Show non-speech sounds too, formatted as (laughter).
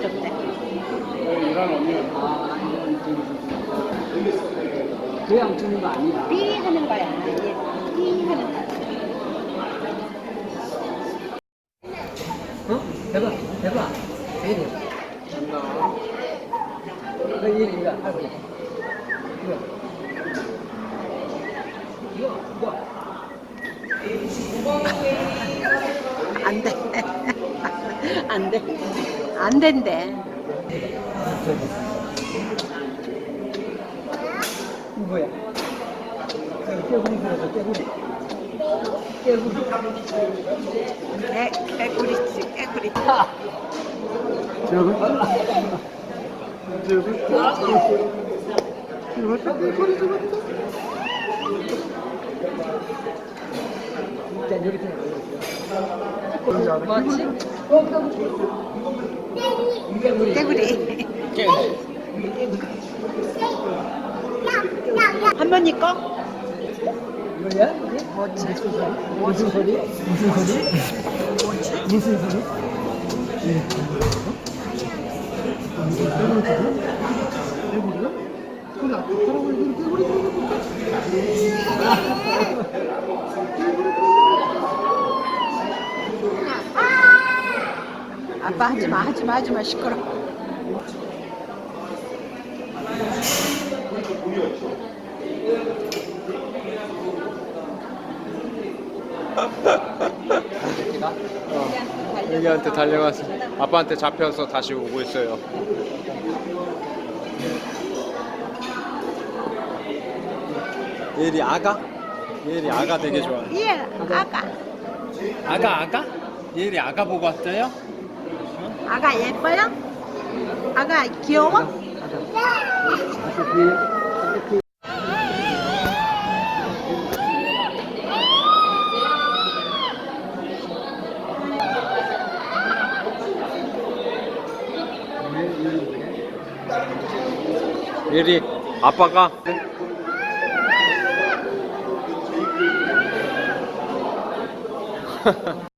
줬대. 일하는 언니가 그냥 주는 거 아니야. 삐 하는 거야. 얘삐 하는 거야. 어? 대박, 대박. 너 이리 이거 하고. 이거. 이거, 이거. 안 돼. 안 돼. 안 된대. 뭐야? 깨구리 들어서 깨구리. 깨구리. 개, 개구리지, 개구리. 저거? 자, 이렇게 뭐지? 깨구리. 개구리. 할머니 거? 이게? 뭐지? 무슨 소리? 무슨 소리? 무슨 소리? 아빠 하지 마, 하지 마, 하지 마, 시끄러. 애기한테 달려가서 아빠한테 잡혀서 다시 오고 있어요. 얘리 아가? 얘리 아가 되게 좋아. 예, 아가. 아가 아가? 얘리 아가 보고 왔어요? 아가 예뻐요? 아가 귀여워? 얘리 아빠가 (laughs)